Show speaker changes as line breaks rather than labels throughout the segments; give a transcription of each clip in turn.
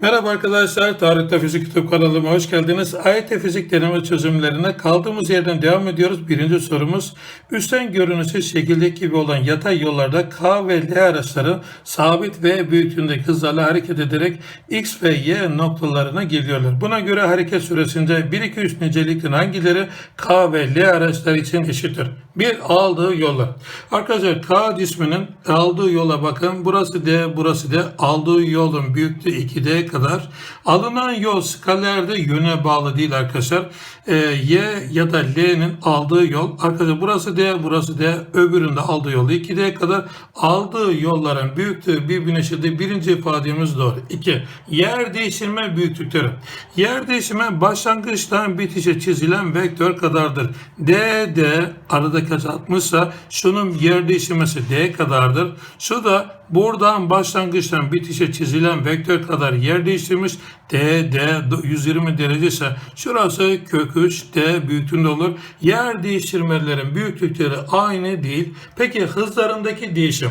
Merhaba arkadaşlar, Tarihte Fizik YouTube kanalıma hoş geldiniz. AYT fizik deneme çözümlerine kaldığımız yerden devam ediyoruz. Birinci sorumuz, üstten görünüşü şekildeki gibi olan yatay yollarda K ve L araçları sabit ve büyüklüğündeki hızlarla hareket ederek X ve Y noktalarına geliyorlar. Buna göre hareket süresinde 1, 2, 3 niceliklerin hangileri K ve L araçları için eşittir? Bir, aldığı yollar. Arkadaşlar K cisminin aldığı yola bakın. Burası D, burası D. Aldığı yolun büyüklüğü 2D kadar. Alınan yol skalerde yöne bağlı değil arkadaşlar. Ee, y ya da L'nin aldığı yol. Arkadaşlar burası D, burası D. Öbüründe aldığı yol 2D kadar. Aldığı yolların büyüklüğü birbirine eşittir. Birinci ifademiz doğru. 2. Yer değiştirme büyüklükleri. Yer değiştirme başlangıçtan bitişe çizilen vektör kadardır. D, D aradaki açı 60 ise şunun yer değiştirmesi D kadardır. Şu da buradan başlangıçtan bitişe çizilen vektör kadar yer değiştirmiş. D, D 120 derece ise şurası kök 3 D büyüklüğünde olur. Yer değiştirmelerin büyüklükleri aynı değil. Peki hızlarındaki değişim.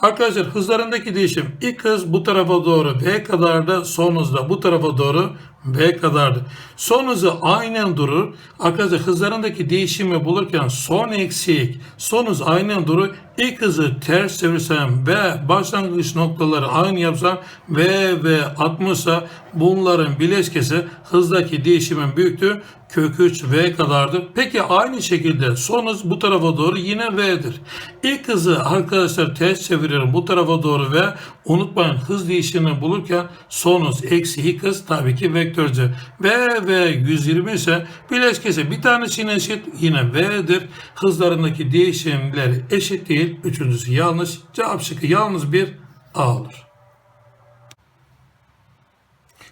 Arkadaşlar hızlarındaki değişim ilk hız bu tarafa doğru V kadar da son hız da bu tarafa doğru V kadardır. Son hızı aynen durur. Arkadaşlar hızlarındaki değişimi bulurken son eksik, son hız aynen durur. İlk hızı ters çevirsem ve başlangıç noktaları aynı yapsam ve 60 ise bunların bileşkesi hızdaki değişimin büyüklüğü kök 3 V kadardır. Peki aynı şekilde son hız bu tarafa doğru yine V'dir. İlk hızı arkadaşlar ters çeviriyorum bu tarafa doğru ve unutmayın hız değişimini bulurken son hız eksi ilk hız tabii ki vektörce. V ve 120 ise bileşkesi bir tanesi yine eşit yine V'dir. Hızlarındaki değişimler eşit değil. Üçüncüsü yanlış. Cevap şıkkı yalnız bir A olur.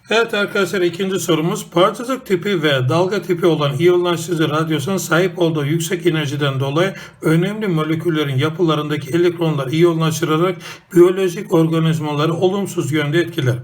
Evet arkadaşlar ikinci sorumuz parçacık tipi ve dalga tipi olan iyonlaştırıcı radyosun sahip olduğu yüksek enerjiden dolayı önemli moleküllerin yapılarındaki elektronlar iyonlaştırarak biyolojik organizmaları olumsuz yönde etkiler.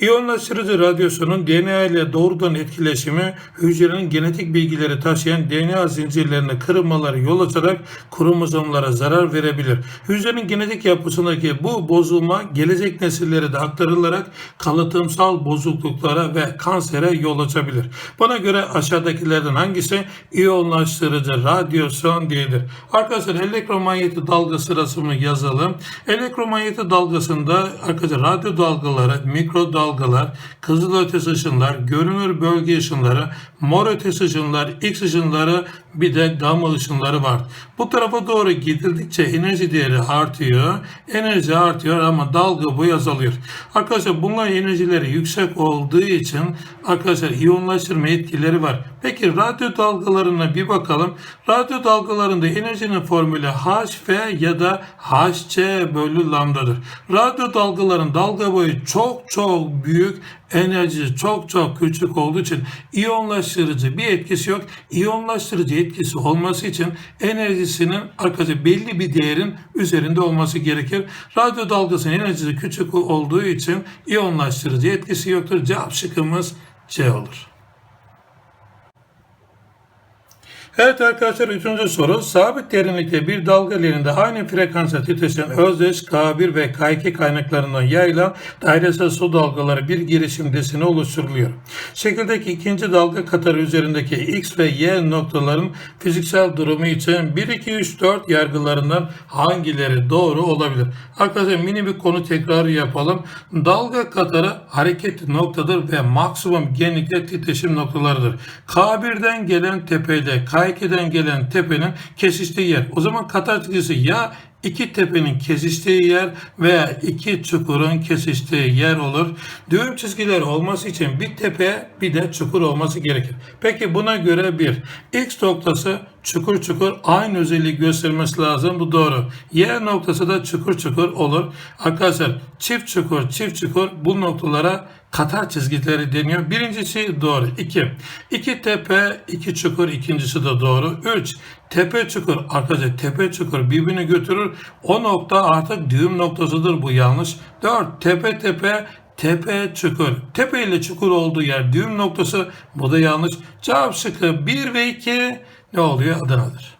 İyonlaştırıcı radyasyonun DNA ile doğrudan etkileşimi hücrenin genetik bilgileri taşıyan DNA zincirlerine kırılmaları yol açarak kromozomlara zarar verebilir. Hücrenin genetik yapısındaki bu bozulma gelecek nesillere de aktarılarak kalıtımsal bozukluk bozukluklara ve kansere yol açabilir. Buna göre aşağıdakilerden hangisi iyonlaştırıcı radyasyon değildir? Arkadaşlar elektromanyetik dalga sırasını yazalım. Elektromanyetik dalgasında arkadaşlar radyo dalgaları, mikro dalgalar, kızılötesi ışınlar, görünür bölge ışınları, mor ötesi ışınlar, X ışınları bir de gamma ışınları var. Bu tarafa doğru gidildikçe enerji değeri artıyor. Enerji artıyor ama dalga boyu azalıyor. Arkadaşlar bunların enerjileri yüksek olduğu için arkadaşlar iyonlaştırma etkileri var. Peki radyo dalgalarına bir bakalım. Radyo dalgalarında enerjinin formülü HF ya da HC bölü lambdadır. Radyo dalgaların dalga boyu çok çok büyük enerjisi çok çok küçük olduğu için iyonlaştırıcı bir etkisi yok. İyonlaştırıcı etkisi olması için enerjisinin arkadaşlar belli bir değerin üzerinde olması gerekir. Radyo dalgasının enerjisi küçük olduğu için iyonlaştırıcı etkisi yoktur. Cevap şıkkımız C olur. Evet arkadaşlar üçüncü soru. Sabit derinlikte bir dalga ilerinde aynı frekansa titreşen özdeş K1 ve K2 kaynaklarından yayılan dairesel su dalgaları bir girişim deseni oluşturuluyor. Şekildeki ikinci dalga katarı üzerindeki X ve Y noktaların fiziksel durumu için 1, 2, 3, 4 yargılarından hangileri doğru olabilir? Arkadaşlar mini bir konu tekrarı yapalım. Dalga katarı hareket noktadır ve maksimum genlikte titreşim noktalarıdır. K1'den gelen tepeyle K2'den gelen tepenin kesiştiği yer. O zaman katar çizgisi ya iki tepenin kesiştiği yer veya iki çukurun kesiştiği yer olur. Düğüm çizgiler olması için bir tepe bir de çukur olması gerekir. Peki buna göre bir X noktası çukur çukur aynı özelliği göstermesi lazım. Bu doğru. Y noktası da çukur çukur olur. Arkadaşlar çift çukur çift çukur bu noktalara katar çizgileri deniyor. Birincisi doğru. 2. İki tepe, iki çukur ikincisi de doğru. 3. Tepe çukur arkadaşlar tepe çukur birbirini götürür. O nokta artık düğüm noktasıdır. Bu yanlış. 4. Tepe tepe tepe çukur. Tepe ile çukur olduğu yer düğüm noktası. Bu da yanlış. Cevap şıkkı 1 ve 2 ne oluyor? Adana'dır.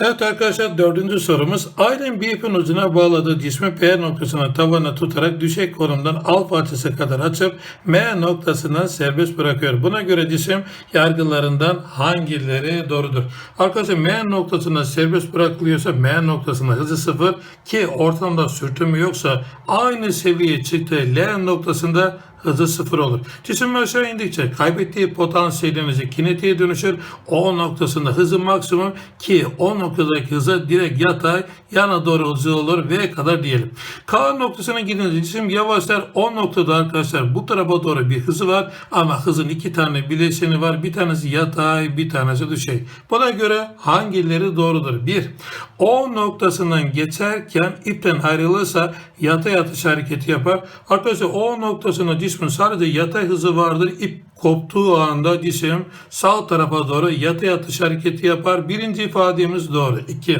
Evet arkadaşlar dördüncü sorumuz. Ailen bir ipin ucuna bağladığı cismi P noktasına tavana tutarak düşey konumdan alfa açısı kadar açıp M noktasından serbest bırakıyor. Buna göre cisim yargılarından hangileri doğrudur? Arkadaşlar M noktasına serbest bırakılıyorsa M noktasında hızı sıfır ki ortamda sürtünme yoksa aynı seviyeye çıktığı L noktasında hızı sıfır olur. Cisim aşağı indikçe kaybettiği potansiyel enerji kinetiğe dönüşür. O noktasında hızı maksimum ki o noktadaki hıza direkt yatay yana doğru hızı olur V kadar diyelim. K noktasına gidince cisim yavaşlar. O noktada arkadaşlar bu tarafa doğru bir hızı var ama hızın iki tane bileşeni var. Bir tanesi yatay bir tanesi düşey. Buna göre hangileri doğrudur? 1. O noktasından geçerken ipten ayrılırsa yatay atış hareketi yapar. Arkadaşlar o noktasına cismin sadece yatay hızı vardır. İp koptuğu anda cisim sağ tarafa doğru yatay atış hareketi yapar. Birinci ifademiz doğru. 2.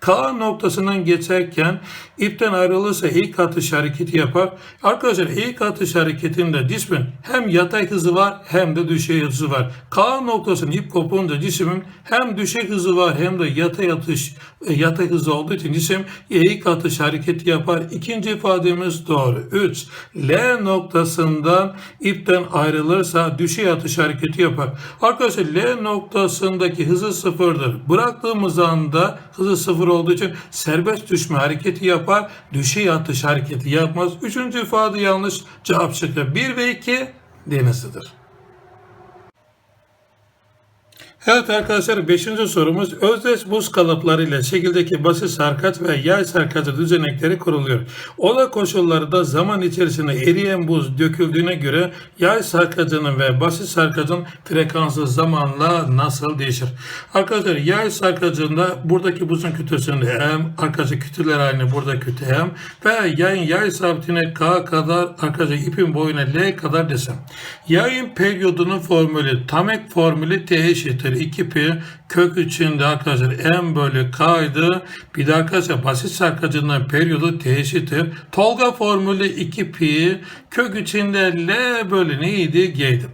K noktasından geçerken ipten ayrılırsa ilk atış hareketi yapar. Arkadaşlar ilk atış hareketinde cismin hem yatay hızı var hem de düşey hızı var. K noktasının ip kopunca cismin hem düşey hızı var hem de yatay atış e, yatay hızı olduğu için cisim ilk atış hareketi yapar. İkinci ifademiz doğru. 3. L noktasından ipten ayrılırsa düşey atış hareketi yapar. Arkadaşlar L noktasındaki hızı sıfırdır. Bıraktığımız anda hızı sıfır olduğu için serbest düşme hareketi yapar. Düşey atış hareketi yapmaz. Üçüncü ifade yanlış. Cevap şıkkı 1 ve 2 denizlidir. Evet arkadaşlar 5. sorumuz özdeş buz kalıplarıyla şekildeki basit sarkaç ve yay sarkacı düzenekleri kuruluyor. Ola koşulları zaman içerisinde eriyen buz döküldüğüne göre yay sarkacının ve basit sarkacın frekansı zamanla nasıl değişir? Arkadaşlar yay sarkacında buradaki buzun kütlesinde M, arkadaşlar kütleler aynı burada kütle M ve yayın yay sabitine K kadar arkadaşlar ipin boyuna L kadar desem. Yayın periyodunun formülü Tamek formülü T eşittir 2pi kök içinde arkadaşlar m bölü k'ydı. Bir de arkadaşlar basit sarkacının periyodu t eşittir. Tolga formülü 2pi kök içinde l bölü neydi g'ydi.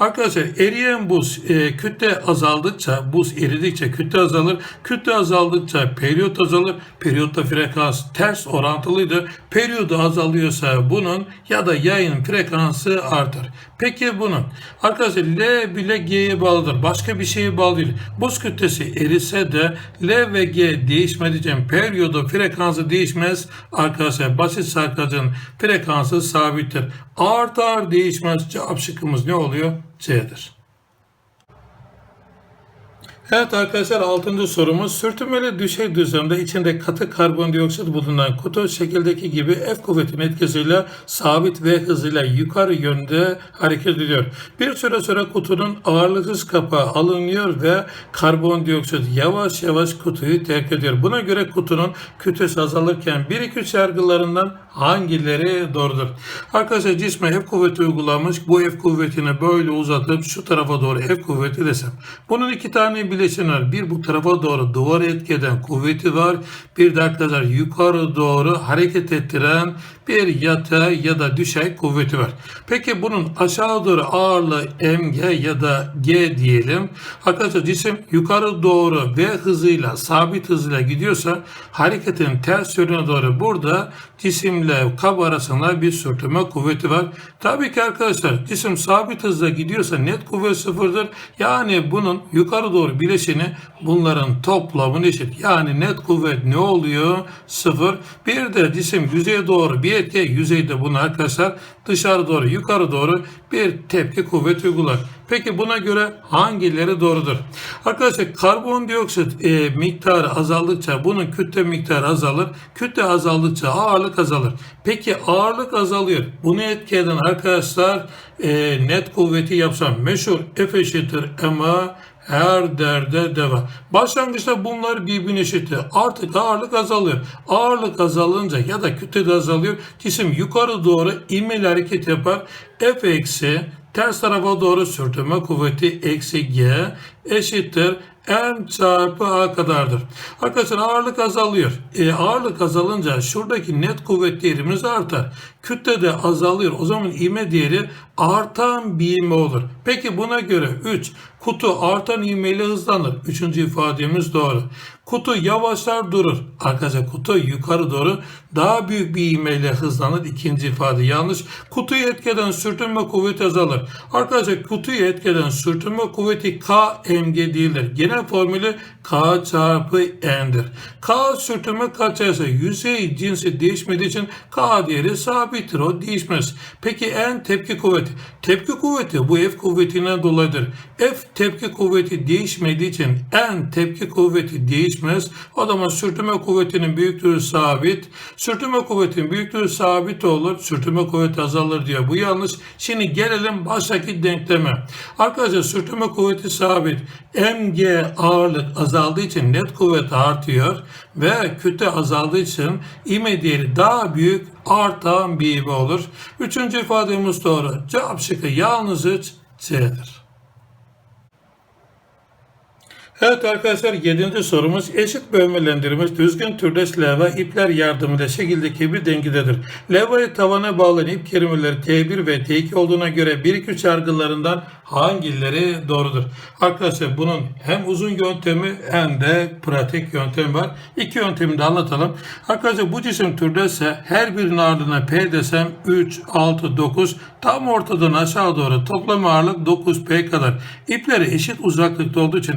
Arkadaşlar eriyen buz e, kütle azaldıkça buz eridikçe kütle azalır. Kütle azaldıkça periyot azalır. Periyotta frekans ters orantılıydı. Periyodu azalıyorsa bunun ya da yayın frekansı artar. Peki bunun arkadaşlar L bile G'ye bağlıdır. Başka bir şeye bağlı değil. Buz kütlesi erise de L ve G değişmediği periyodu frekansı değişmez. Arkadaşlar basit sarkacın frekansı sabittir. Artar değişmez. Cevap şıkkımız ne oluyor? C'dir. Evet arkadaşlar 6. sorumuz sürtünmeli düşey düzlemde içinde katı karbondioksit bulunan kutu şekildeki gibi F kuvvetinin etkisiyle sabit ve hızıyla yukarı yönde hareket ediyor. Bir süre sonra kutunun ağırlıksız kapağı alınıyor ve karbondioksit yavaş yavaş kutuyu terk ediyor. Buna göre kutunun kütlesi azalırken 1-2 yargılarından hangileri doğrudur? Arkadaşlar cisme F kuvveti uygulamış. Bu F kuvvetini böyle uzatıp şu tarafa doğru F kuvveti desem. Bunun iki tane bileşen var. Bir bu tarafa doğru duvar etki eden kuvveti var. Bir de arkadaşlar yukarı doğru hareket ettiren bir yatay ya da düşey kuvveti var. Peki bunun aşağı doğru ağırlığı mg ya da g diyelim. Arkadaşlar cisim yukarı doğru v hızıyla sabit hızıyla gidiyorsa hareketin ters yönüne doğru burada cisimle kab arasında bir sürtünme kuvveti var. Tabii ki arkadaşlar cisim sabit hızla gidiyorsa net kuvvet sıfırdır. Yani bunun yukarı doğru bileşeni bunların toplamı eşit. Yani net kuvvet ne oluyor? Sıfır. Bir de cisim yüzeye doğru bir etki yüzeyde bunu arkadaşlar dışarı doğru yukarı doğru bir tepki kuvvet uygular. Peki buna göre hangileri doğrudur? Arkadaşlar karbondioksit e, miktarı azaldıkça bunun kütle miktarı azalır. Kütle azaldıkça ağırlık azalır. Peki ağırlık azalıyor. Bunu etki eden arkadaşlar e, net kuvveti yapsam meşhur F eşittir MA her derde deva. Başlangıçta bunlar birbirine eşitti. Artık ağırlık azalıyor. Ağırlık azalınca ya da kütle de azalıyor. Cisim yukarı doğru ivmeli hareket yapar. F eksi ters tarafa doğru sürtünme kuvveti eksi G eşittir m çarpı a kadardır. Arkadaşlar ağırlık azalıyor. E, ağırlık azalınca şuradaki net kuvvet değerimiz artar. Kütle de azalıyor. O zaman ivme değeri artan bir ivme olur. Peki buna göre 3. Kutu artan ivmeyle hızlanır. Üçüncü ifademiz doğru. Kutu yavaşlar durur. Arkadaşlar kutu yukarı doğru daha büyük bir ivmeyle hızlanır. İkinci ifade yanlış. Kutuyu etkeden sürtünme kuvveti azalır. Arkadaşlar kutuyu etkeden sürtünme kuvveti K değildir. Genel formülü K çarpı N'dir. K sürtünme kaçarsa yüzey cinsi değişmediği için K değeri sabittir. O değişmez. Peki N tepki kuvveti. Tepki kuvveti bu F kuvvetinden dolayıdır. F tepki kuvveti değişmediği için N tepki kuvveti değişmez. O zaman sürtünme kuvvetinin büyüklüğü sabit. Sürtünme kuvvetinin büyüklüğü sabit olur. Sürtünme kuvveti azalır diyor. Bu yanlış. Şimdi gelelim baştaki denkleme. Arkadaşlar sürtünme kuvveti sabit. Mg ağırlık azaldığı için net kuvvet artıyor ve kütle azaldığı için ivme değeri daha büyük artan bir ivme olur. Üçüncü ifademiz doğru. Cevap şıkkı yalnızca C'dir. Evet arkadaşlar 7. sorumuz eşit bölmelendirilmiş düzgün türdeş leva ipler yardımıyla şekildeki bir dengededir. Levayı tavana bağlayan ip kelimeleri T1 ve T2 olduğuna göre 1-2 yargılarından hangileri doğrudur? Arkadaşlar bunun hem uzun yöntemi hem de pratik yöntem var. İki yöntemi de anlatalım. Arkadaşlar bu cisim türdese her birinin ağırlığına P desem 3, 6, 9 tam ortadan aşağı doğru toplam ağırlık 9P kadar. İpleri eşit uzaklıkta olduğu için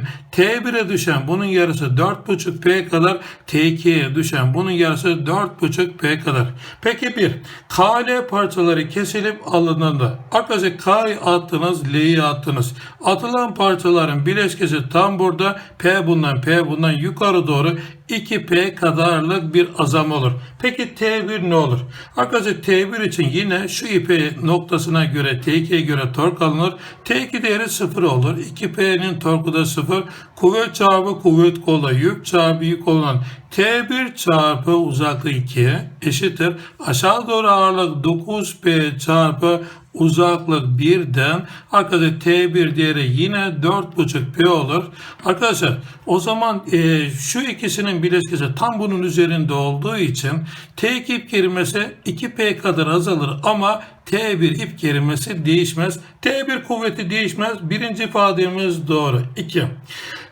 T1'e düşen bunun yarısı 4,5P kadar T2'ye düşen bunun yarısı 4,5P kadar. Peki bir KL parçaları kesilip alındığında arkadaşlar K'yı attınız L'yi attınız. Atılan parçaların bileşkesi tam burada P bundan P bundan yukarı doğru 2P kadarlık bir azam olur. Peki T1 ne olur? Arkadaşlar T1 için yine şu ipe noktasına göre T2'ye göre tork alınır. T2 değeri 0 olur. 2P'nin torku da 0. Kuvvet çarpı kuvvet kola yük çarpı yük olan T1 çarpı uzaklık 2 eşittir. Aşağı doğru ağırlık 9P çarpı uzaklık 1'den arkadaşlar T1 değeri yine 4.5P olur. Arkadaşlar o zaman e, şu ikisinin bileşkesi tam bunun üzerinde olduğu için T2 ip kelimesi 2P kadar azalır ama T1 ip kelimesi değişmez. T1 kuvveti değişmez. Birinci ifademiz doğru. 2.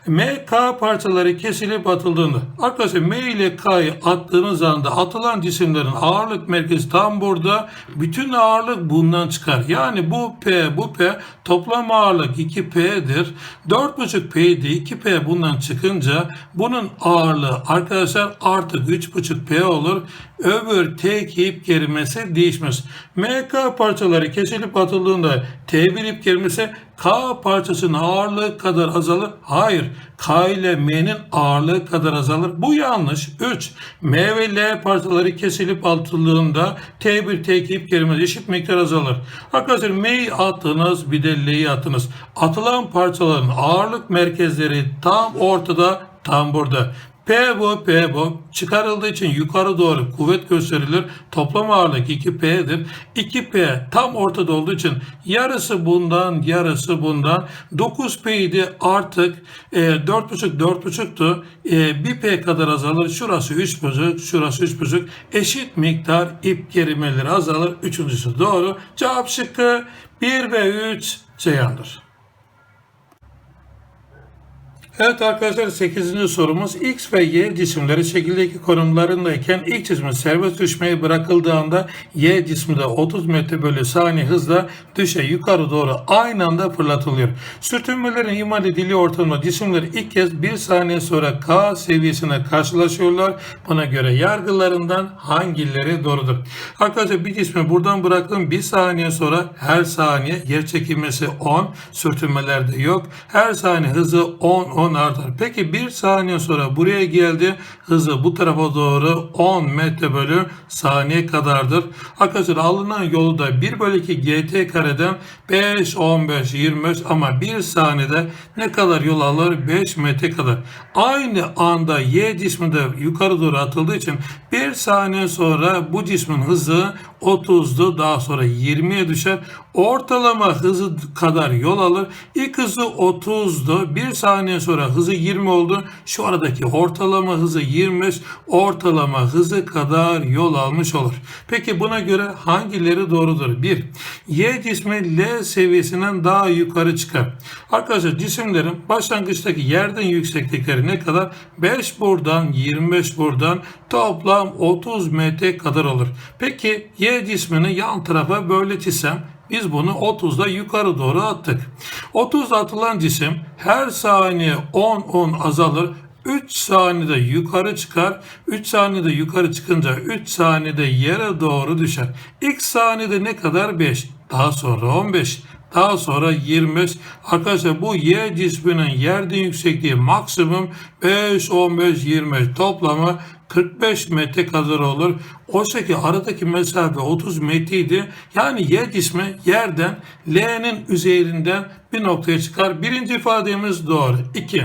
M, K parçaları kesilip atıldığında arkadaşlar M ile K'yı attığınız anda atılan cisimlerin ağırlık merkezi tam burada. Bütün ağırlık bundan çıkar. Yani bu P, bu P toplam ağırlık 2P'dir. 4,5 P'ydi. 2P bundan çıkınca bunun ağırlığı arkadaşlar artık 3,5P olur. Öbür T2 ip kelimesi değişmez. MK parçaları kesilip atıldığında T1 ip kelimesi K parçasının ağırlığı kadar azalır. Hayır. K ile M'nin ağırlığı kadar azalır. Bu yanlış. 3. M ve L parçaları kesilip atıldığında T1, T2 ip kelimesi eşit miktar azalır. Arkadaşlar M'yi attınız bir de L'yi attınız. Atılan parçaların ağırlık merkezleri tam ortada tam burada. P bu, P bu. Çıkarıldığı için yukarı doğru kuvvet gösterilir. Toplam ağırlık 2P'dir. 2P tam ortada olduğu için yarısı bundan, yarısı bundan. 9P'ydi artık e, 4,5 4,5'tu. E, 1P kadar azalır. Şurası 3,5, şurası 3,5. Eşit miktar ip gerimeleri azalır. Üçüncüsü doğru. Cevap şıkkı 1 ve 3 Ceyhan'dır. Evet arkadaşlar 8. sorumuz X ve Y cisimleri şekildeki konumlarındayken X cismi serbest düşmeye bırakıldığı anda Y cismi de 30 metre bölü saniye hızla düşe yukarı doğru aynı anda fırlatılıyor. Sürtünmelerin imal edildiği ortamda cisimler ilk kez 1 saniye sonra K seviyesine karşılaşıyorlar. Buna göre yargılarından hangileri doğrudur? Arkadaşlar bir cismi buradan bıraktım 1 saniye sonra her saniye yer çekilmesi 10 sürtünmelerde yok. Her saniye hızı 10 10 10 artar. Peki bir saniye sonra buraya geldi. Hızı bu tarafa doğru 10 metre bölü saniye kadardır. Arkadaşlar alınan yolu da 1 bölü 2 gt kareden 5, 15, 25 ama 1 saniyede ne kadar yol alır? 5 metre kadar. Aynı anda y cismi de yukarı doğru atıldığı için 1 saniye sonra bu cismin hızı 30'du daha sonra 20'ye düşer. Ortalama hızı kadar yol alır. İlk hızı 30'du. 1 saniye sonra sonra hızı 20 oldu. Şu aradaki ortalama hızı 25, ortalama hızı kadar yol almış olur. Peki buna göre hangileri doğrudur? 1. Y cismi L seviyesinden daha yukarı çıkar. Arkadaşlar cisimlerin başlangıçtaki yerden yükseklikleri ne kadar? 5 buradan 25 buradan toplam 30 metre kadar olur. Peki Y cismini yan tarafa böyle çizsem biz bunu 30'da yukarı doğru attık. 30 atılan cisim her saniye 10-10 azalır. 3 saniyede yukarı çıkar. 3 saniyede yukarı çıkınca 3 saniyede yere doğru düşer. İlk saniyede ne kadar? 5. Daha sonra 15. Daha sonra 25. Arkadaşlar bu Y cisminin yerden yüksekliği maksimum 5, 15, 25 toplamı 45 metre kadar olur. Oysa ki aradaki mesafe 30 metreydi. Yani Y cismi yerden L'nin üzerinden bir noktaya çıkar. Birinci ifademiz doğru. 2.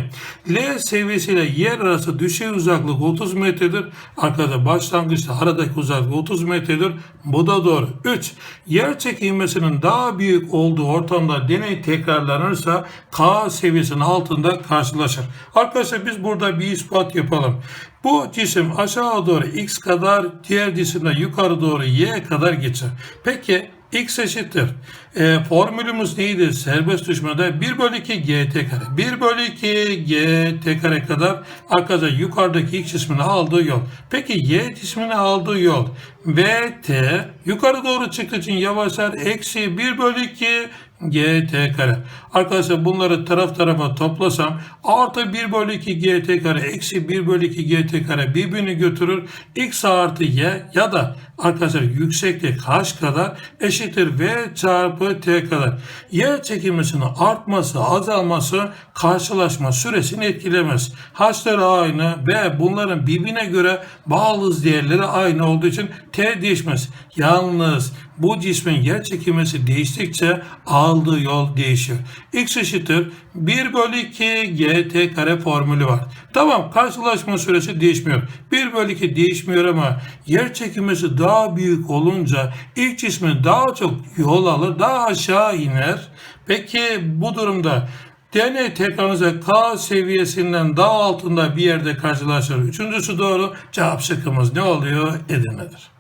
L seviyesiyle yer arası düşey uzaklık 30 metredir. Arkada başlangıçta aradaki uzaklık 30 metredir. Bu da doğru. 3. Yer çekilmesinin daha büyük olduğu ortamda deney tekrarlanırsa K seviyesinin altında karşılaşır. Arkadaşlar biz burada bir ispat yapalım. Bu cisim aşağı doğru x kadar, diğer cisimde yukarı doğru y kadar geçer. Peki x eşittir. E, formülümüz neydi? Serbest düşmede 1 bölü 2 gt kare. 1 bölü 2 gt kare kadar arkadaşlar yukarıdaki x cismini aldığı yol. Peki y cismini aldığı yol vt yukarı doğru çıktığı için yavaşlar eksi 1 bölü 2 gt kare. Arkadaşlar bunları taraf tarafa toplasam artı 1 bölü 2 gt kare eksi 1 bölü 2 gt kare birbirini götürür. x artı y ya da arkadaşlar yükseklik h kadar eşittir v çarpı t kadar. Yer çekilmesinin artması azalması karşılaşma süresini etkilemez. H'ları aynı ve bunların birbirine göre bağlı değerleri aynı olduğu için t değişmez. Yalnız bu cismin yer çekilmesi değiştikçe aldığı yol değişiyor. X eşittir 1 bölü 2 gt kare formülü var. Tamam karşılaşma süresi değişmiyor. 1 bölü 2 değişmiyor ama yer çekilmesi daha büyük olunca ilk cismin daha çok yol alır, daha aşağı iner. Peki bu durumda deney tekrarınıza K seviyesinden daha altında bir yerde karşılaşır. Üçüncüsü doğru. Cevap şıkkımız ne oluyor? Edirne'dir.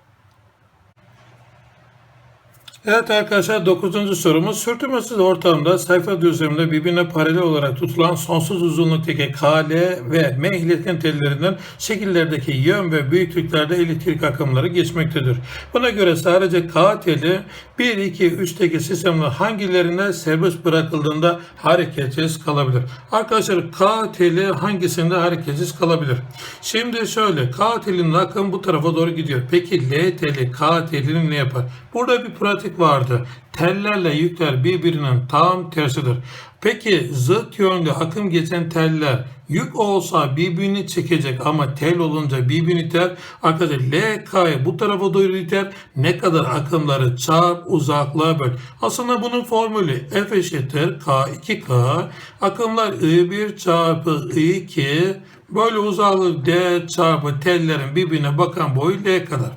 Evet arkadaşlar 9. sorumuz sürtünmesiz ortamda sayfa düzleminde birbirine paralel olarak tutulan sonsuz uzunluktaki KL ve M iletken tellerinden şekillerdeki yön ve büyüklüklerde elektrik akımları geçmektedir. Buna göre sadece K teli 1, 2, 3'teki sistemler hangilerine serbest bırakıldığında hareketsiz kalabilir? Arkadaşlar K teli hangisinde hareketsiz kalabilir? Şimdi şöyle K telinin akım bu tarafa doğru gidiyor. Peki L teli K telinin ne yapar? Burada bir pratik vardı. Tellerle yükler birbirinin tam tersidir. Peki zıt yönde akım geçen teller yük olsa birbirini çekecek ama tel olunca birbirini iter. Arkadaşlar LK'yı bu tarafa doğru iter. Ne kadar akımları çarp uzaklığa böl. Aslında bunun formülü F eşittir K2K. Akımlar I1 çarpı I2 Böyle uzaklık D çarpı tellerin birbirine bakan boyu L kadar.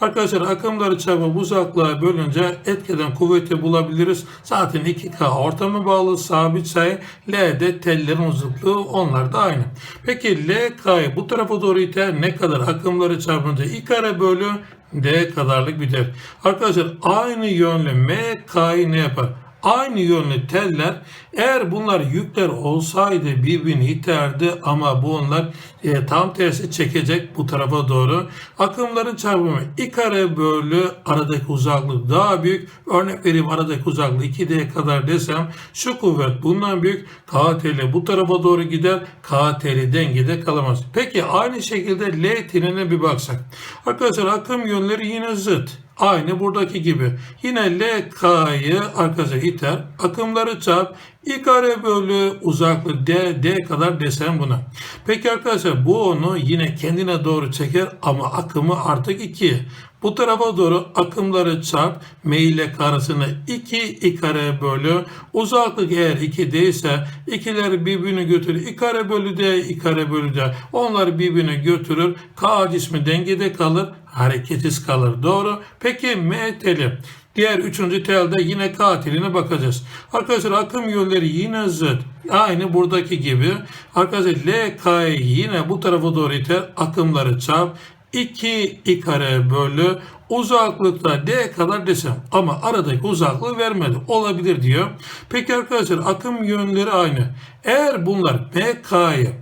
Arkadaşlar akımları çarpı uzaklığa bölünce etkeden kuvveti bulabiliriz. Zaten 2K ortama bağlı sabit sayı. L de tellerin uzunluğu onlar da aynı. Peki LK'yı bu tarafa doğru iter ne kadar akımları çarpınca I kare bölü D kadarlık bir değer. Arkadaşlar aynı yönlü MK'yı ne yapar? Aynı yönlü teller eğer bunlar yükler olsaydı birbirini iterdi ama bunlar e, tam tersi çekecek bu tarafa doğru. Akımların çarpımı i kare bölü aradaki uzaklık daha büyük. Örnek vereyim aradaki uzaklık 2D kadar desem şu kuvvet bundan büyük. KTL bu tarafa doğru gider. KTL dengede kalamaz. Peki aynı şekilde L tenine bir baksak. Arkadaşlar akım yönleri yine zıt. Aynı buradaki gibi. Yine LK'yı arkadaşlar iter. Akımları çarp. I kare bölü uzaklık D, D kadar desem buna. Peki arkadaşlar bu onu yine kendine doğru çeker ama akımı artık 2. Bu tarafa doğru akımları çarp M ile karısını 2 i kare bölü uzaklık eğer 2 değilse ikileri birbirini götürür. i kare bölü d i kare bölü d onlar birbirini götürür. K cismi dengede kalır hareketsiz kalır. Doğru. Peki M teli Diğer üçüncü telde yine katiline bakacağız. Arkadaşlar akım yönleri yine zıt. Aynı buradaki gibi. Arkadaşlar LK'yı yine bu tarafa doğru iter. Akımları çarp. 2 i kare bölü uzaklıkta d kadar desem ama aradaki uzaklığı vermedi. Olabilir diyor. Peki arkadaşlar akım yönleri aynı. Eğer bunlar MK'yı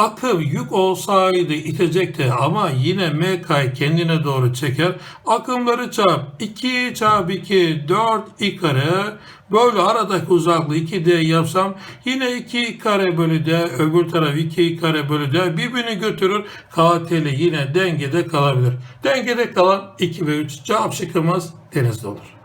akım yük olsaydı itecekti ama yine MK'yı kendine doğru çeker. Akımları çarp 2 çarp 2 4 i kare Böyle aradaki uzaklığı 2D yapsam yine 2 kare bölü D öbür taraf 2 kare bölü D birbirini götürür. KTL yine dengede kalabilir. Dengede kalan 2 ve 3 cevap şıkkımız denizde olur.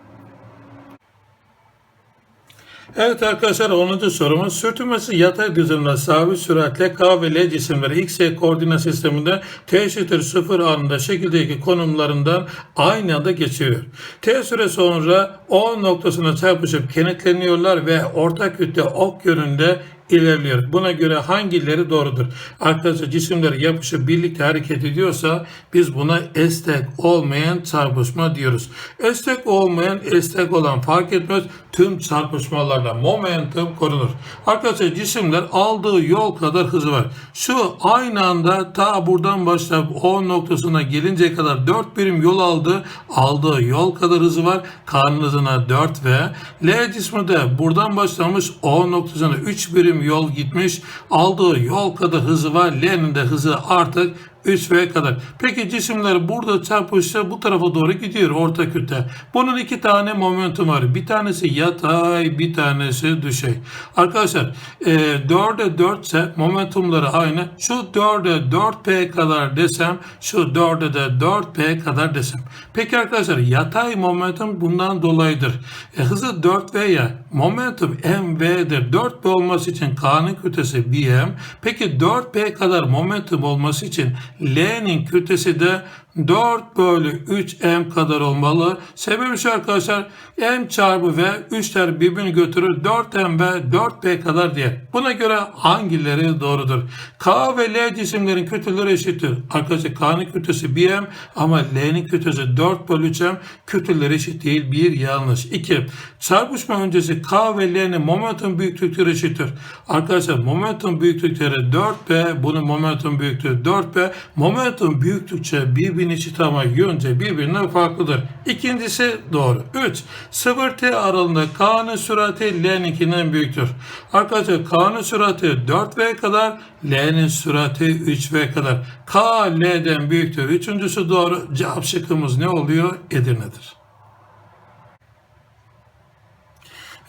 Evet arkadaşlar 10. sorumuz sürtünmesi yatay düzeninde sabit süratle K ve L cisimleri X, Y koordinat sisteminde T eşittir 0 anında şekildeki konumlarından aynı anda geçiyor. T süre sonra O noktasına çarpışıp kenetleniyorlar ve ortak kütle ok yönünde ilerliyor. Buna göre hangileri doğrudur? Arkadaşlar cisimler yapışıp birlikte hareket ediyorsa biz buna estek olmayan çarpışma diyoruz. Estek olmayan estek olan fark etmez tüm çarpışmalarda momentum korunur. Arkadaşlar cisimler aldığı yol kadar hızı var. Şu aynı anda ta buradan başlayıp O noktasına gelinceye kadar 4 birim yol aldı. Aldığı yol kadar hızı var. Karnın hızına 4 ve L cismi de buradan başlamış O noktasına 3 birim yol gitmiş. Aldığı yol kadar hızı var. L'nin de hızı artık 3V kadar. Peki cisimler burada çarpışsa bu tarafa doğru gidiyor orta kütle. Bunun iki tane momentum var. Bir tanesi yatay, bir tanesi düşey. Arkadaşlar e, 4'e 4 ise momentumları aynı. Şu 4'e 4P kadar desem, şu 4'e de 4P kadar desem. Peki arkadaşlar yatay momentum bundan dolayıdır. E, hızı 4V ya momentum mv'dir. 4P olması için K'nın kütlesi bm. Peki 4P kadar momentum olması için L'nin kütlesi de 4 bölü 3 m kadar olmalı. Sebebi şu arkadaşlar m çarpı v 3'ler birbirini götürür 4m ve 4p kadar diye. Buna göre hangileri doğrudur? K ve L cisimlerin kütleleri eşittir. Arkadaşlar K'nın kütlesi 1m ama L'nin kütlesi 4 bölü 3m kütleleri eşit değil. 1 yanlış. 2. Çarpışma öncesi K ve L'nin momentum büyüklükleri eşittir. Arkadaşlar momentum büyüklükleri 4p bunun momentum büyüklüğü 4p momentum büyüklükçe birbirine eşit ama yönce birbirinden farklıdır. İkincisi doğru. 3. 0t aralığında K'nın sürati L'ninkinden büyüktür. Arkadaşlar K'nın sürati 4v kadar L'nin sürati 3v kadar. K L'den büyüktür. Üçüncüsü doğru. Cevap şıkkımız ne oluyor? Edirne'dir.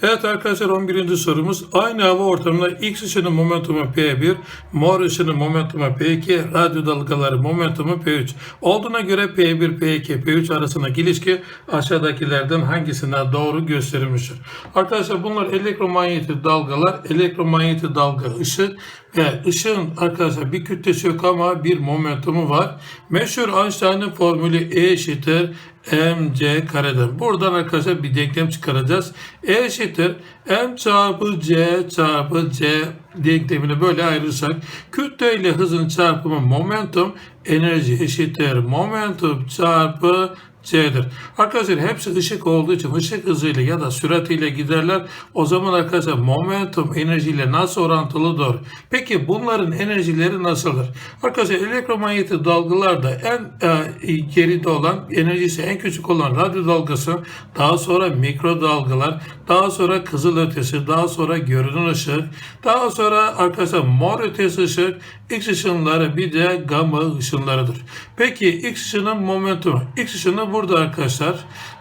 Evet arkadaşlar 11. sorumuz. Aynı hava ortamında X ışının momentumu P1, mor ışının momentumu P2, radyo dalgaları momentumu P3. Olduğuna göre P1, P2, P3 arasındaki ilişki aşağıdakilerden hangisine doğru gösterilmiştir? Arkadaşlar bunlar elektromanyetik dalgalar, elektromanyetik dalga ışık ve ışığın arkadaşlar bir kütlesi yok ama bir momentumu var. Meşhur Einstein'ın formülü E eşittir mc kareden. Buradan arkadaşlar bir denklem çıkaracağız. E eşittir m çarpı c çarpı c denklemini böyle ayırırsak kütle ile hızın çarpımı momentum enerji eşittir momentum çarpı C'dir. Arkadaşlar hepsi ışık olduğu için ışık hızıyla ya da süratiyle giderler. O zaman arkadaşlar momentum enerjiyle nasıl orantılı doğru. Peki bunların enerjileri nasıldır? Arkadaşlar elektromanyetik dalgalarda en e, geride olan enerjisi en küçük olan radyo dalgası daha sonra mikrodalgalar daha sonra kızıl ötesi daha sonra görünen ışık daha sonra arkadaşlar mor ötesi ışık X ışınları bir de gamma ışınlarıdır. Peki X ışının momentumu. X ışını burada arkadaşlar.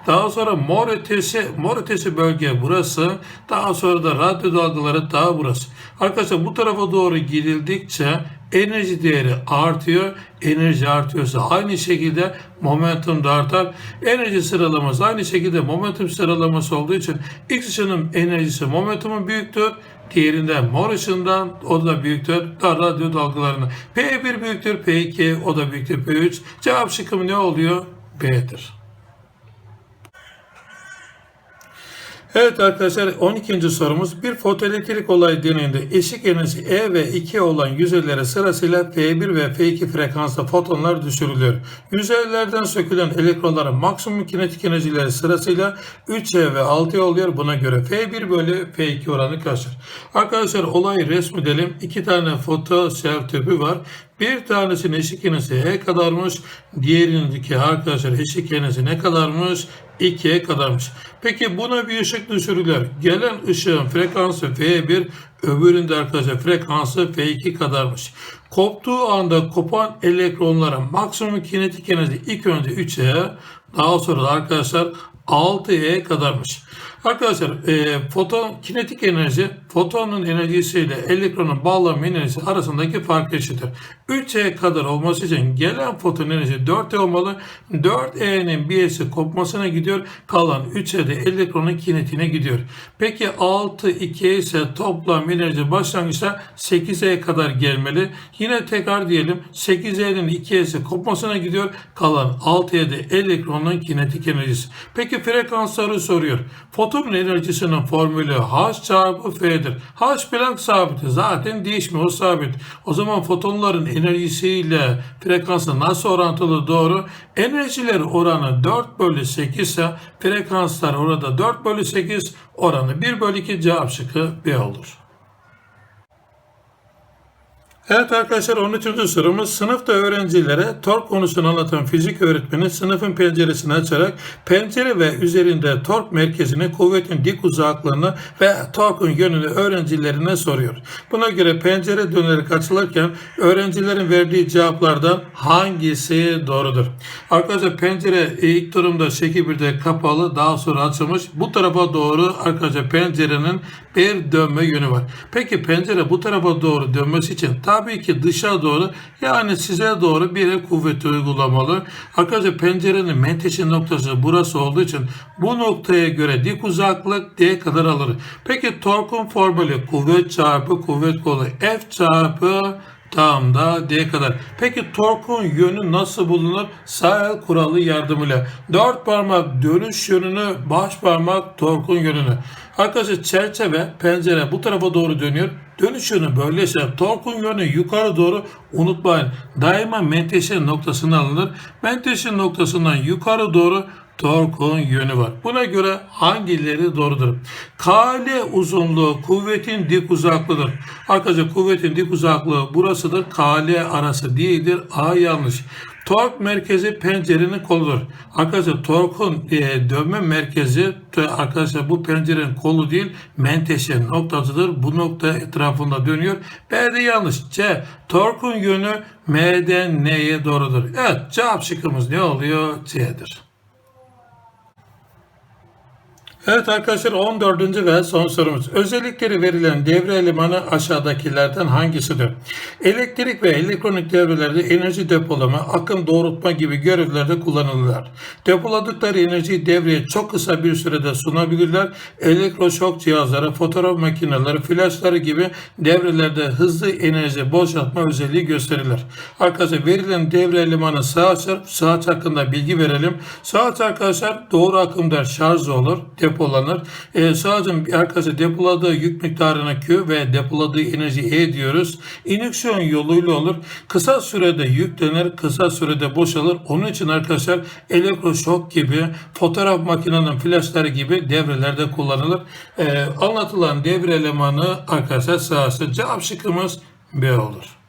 Daha sonra mor ötesi, mor ötesi bölge burası. Daha sonra da radyo dalgaları daha burası. Arkadaşlar bu tarafa doğru gidildikçe enerji değeri artıyor. Enerji artıyorsa aynı şekilde momentum da artar. Enerji sıralaması aynı şekilde momentum sıralaması olduğu için X ışının enerjisi momentumun büyüktür. Diğerinden mor ışığından o da büyüktür. Da radyo dalgalarında. P1 büyüktür. P2 o da büyüktür. P3. Cevap şıkkım ne oluyor? B'dir. Evet arkadaşlar 12. sorumuz bir fotoelektrik olay deneyinde eşik enerjisi E ve 2 olan yüzeylere sırasıyla F1 ve F2 frekanslı fotonlar düşürülüyor. Yüzeylerden sökülen elektronların maksimum kinetik enerjileri sırasıyla 3E ve 6E oluyor. Buna göre F1 bölü F2 oranı kaçtır? Arkadaşlar olayı resmedelim. İki tane foto tüpü var. Bir tanesinin eşik enerjisi E kadarmış. Diğerindeki arkadaşlar eşik enerjisi ne kadarmış? 2'ye kadarmış. Peki buna bir ışık düşürülür. Gelen ışığın frekansı F1, öbüründe arkadaşlar frekansı F2 kadarmış. Koptuğu anda kopan elektronlara maksimum kinetik enerji ilk önce 3'e daha sonra da arkadaşlar 6'ya kadarmış. Arkadaşlar e, foton kinetik enerji fotonun enerjisiyle elektronun bağlanma enerjisi arasındaki fark eşittir. 3E kadar olması için gelen foton enerji 4E olmalı. 4E'nin bir S'i kopmasına gidiyor. Kalan 3E de elektronun kinetiğine gidiyor. Peki 6 2 ise toplam enerji başlangıçta 8E kadar gelmeli. Yine tekrar diyelim 8E'nin 2S'i kopmasına gidiyor. Kalan 6E de elektronun kinetik enerjisi. Peki frekansları soruyor. Fotonun enerjisinin formülü H çarpı F'dir. H Planck sabiti zaten değişmiyor sabit. O zaman fotonların enerjisiyle frekansı nasıl orantılı doğru? Enerjiler oranı 4 bölü 8 ise frekanslar orada 4 bölü 8 oranı 1 bölü 2 cevap şıkkı B olur. Evet arkadaşlar 13. sorumuz sınıfta öğrencilere tork konusunu anlatan fizik öğretmeni sınıfın penceresini açarak pencere ve üzerinde tork merkezine kuvvetin dik uzaklığını ve torkun yönünü öğrencilerine soruyor. Buna göre pencere dönerek açılırken öğrencilerin verdiği cevaplardan hangisi doğrudur? Arkadaşlar pencere ilk durumda şekil 1'de kapalı daha sonra açılmış. Bu tarafa doğru arkadaşlar pencerenin bir dönme yönü var. Peki pencere bu tarafa doğru dönmesi için tabii ki dışa doğru yani size doğru bir kuvveti uygulamalı. Arkadaşlar pencerenin menteşe noktası burası olduğu için bu noktaya göre dik uzaklık D kadar alır. Peki torkun formülü kuvvet çarpı kuvvet kolu F çarpı Tam da D kadar. Peki torkun yönü nasıl bulunur? Sağ el kuralı yardımıyla. Dört parmak dönüş yönünü, baş parmak torkun yönünü. Arkadaşlar çerçeve, pencere bu tarafa doğru dönüyor. Dönüş yönü böyleyse torkun yönü yukarı doğru unutmayın. Daima menteşe noktasına alınır. Menteşe noktasından yukarı doğru torkun yönü var. Buna göre hangileri doğrudur? Kale uzunluğu kuvvetin dik uzaklığıdır. Arkadaşlar kuvvetin dik uzaklığı burasıdır. Kale arası değildir. A yanlış. Tork merkezi pencerenin koludur. Arkadaşlar torkun e, dönme merkezi arkadaşlar bu pencerenin kolu değil menteşe noktasıdır. Bu nokta etrafında dönüyor. B'de yanlış. C. Torkun yönü M'den N'ye doğrudur. Evet cevap şıkkımız ne oluyor? C'dir. Evet arkadaşlar 14. ve son sorumuz. Özellikleri verilen devre elemanı aşağıdakilerden hangisidir? Elektrik ve elektronik devrelerde enerji depolama, akım doğrultma gibi görevlerde kullanılırlar. Depoladıkları enerjiyi devreye çok kısa bir sürede sunabilirler. Elektroşok cihazları, fotoğraf makineleri, flaşları gibi devrelerde hızlı enerji boşaltma özelliği gösterirler. Arkadaşlar verilen devre elemanı saat, saat hakkında bilgi verelim. Saat arkadaşlar doğru akımda şarj olur. Depo depolanır. E, sağcım arkadaşlar depoladığı yük miktarına Q ve depoladığı enerji E diyoruz. İnüksiyon yoluyla olur. Kısa sürede yüklenir, kısa sürede boşalır. Onun için arkadaşlar elektroşok gibi, fotoğraf makinenin flaşları gibi devrelerde kullanılır. E, anlatılan devre elemanı arkadaşlar sağsı. Cevap şıkkımız B olur.